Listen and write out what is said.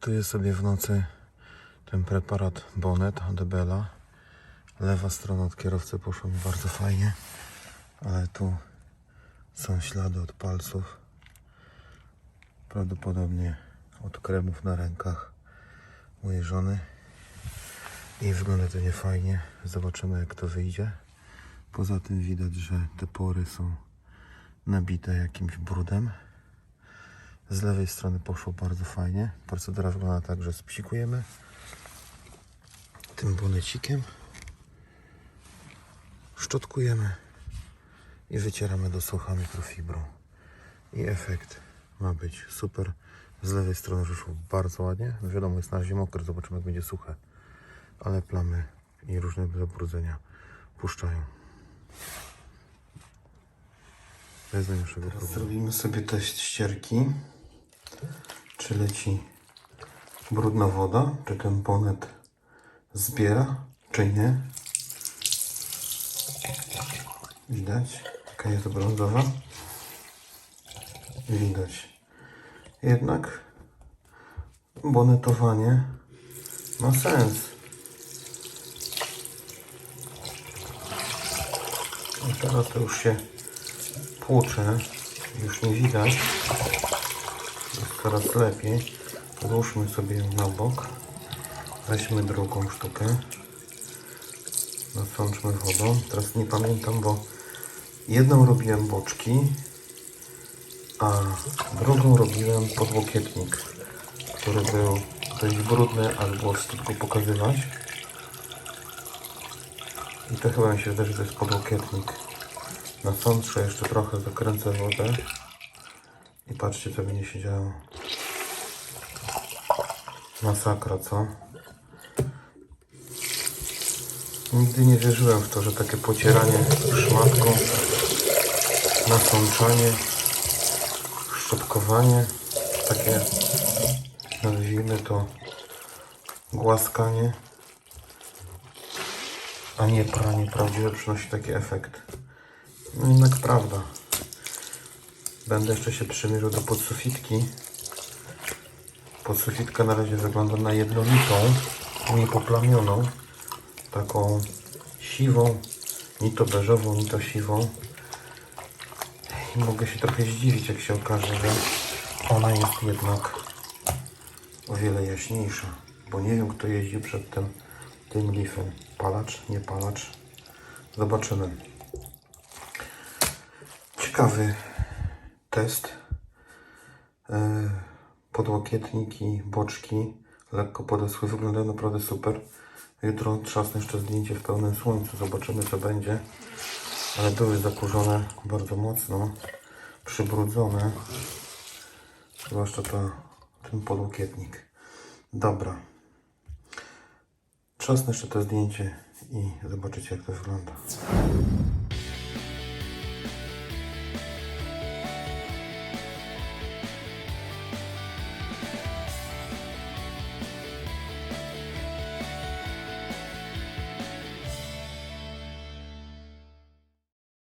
Tu jest sobie w nocy ten preparat Bonnet od Bella. Lewa strona od kierowcy poszła mi bardzo fajnie, ale tu są ślady od palców. Prawdopodobnie od kremów na rękach mojej żony. I wygląda to niefajnie. Zobaczymy jak to wyjdzie. Poza tym widać, że te pory są nabite jakimś brudem. Z lewej strony poszło bardzo fajnie. Procedura wygląda tak, że spsikujemy tym bonecikiem, szczotkujemy i wycieramy dosłucha mikrofibrą. I efekt ma być super. Z lewej strony wyszło bardzo ładnie. No wiadomo, jest na razie mokre, zobaczymy jak będzie suche. Ale plamy i różne zabrudzenia puszczają. Bez najmniejszego problemu. Zrobimy sobie test ścierki. Czy leci brudna woda? Czy ten bonet zbiera, czy nie? Widać, jaka jest brązowa. Widać. Jednak bonetowanie ma sens. I teraz to już się płucze, już nie widać. Coraz lepiej. Odłóżmy sobie na bok. Weźmy drugą sztukę. Nasączmy wodą. Teraz nie pamiętam, bo jedną robiłem boczki, a drugą robiłem podłokietnik, który był dość brudny, ale było go pokazywać. I to chyba mi się wydaje, że to jest podłokietnik. Nasączę jeszcze trochę, zakręcę wodę. I patrzcie, co będzie się działo. Masakra, co? Nigdy nie wierzyłem w to, że takie pocieranie szmatką, nasączanie, szczotkowanie, takie nazwijmy to głaskanie, a nie pranie prawdziwe przynosi taki efekt. No jednak prawda. Będę jeszcze się przymierzył do podsufitki. Podsufitka na razie wygląda na jednolitą, nie poplamioną. Taką siwą, ni to beżową, ni to siwą. I mogę się trochę zdziwić, jak się okaże, że ona jest jednak o wiele jaśniejsza. Bo nie wiem, kto jeździł przed tym, tym lifem. Palacz, nie palacz. Zobaczymy. Ciekawy test. E, Podłokietniki, boczki lekko podesły. Wyglądają naprawdę super. Jutro trzasnę jeszcze zdjęcie w pełnym słońcu. Zobaczymy co będzie. Ale były zakurzone bardzo mocno. Przybrudzone. Zwłaszcza ta, ten podłokietnik. Dobra. Trzasnę jeszcze to zdjęcie i zobaczycie jak to wygląda.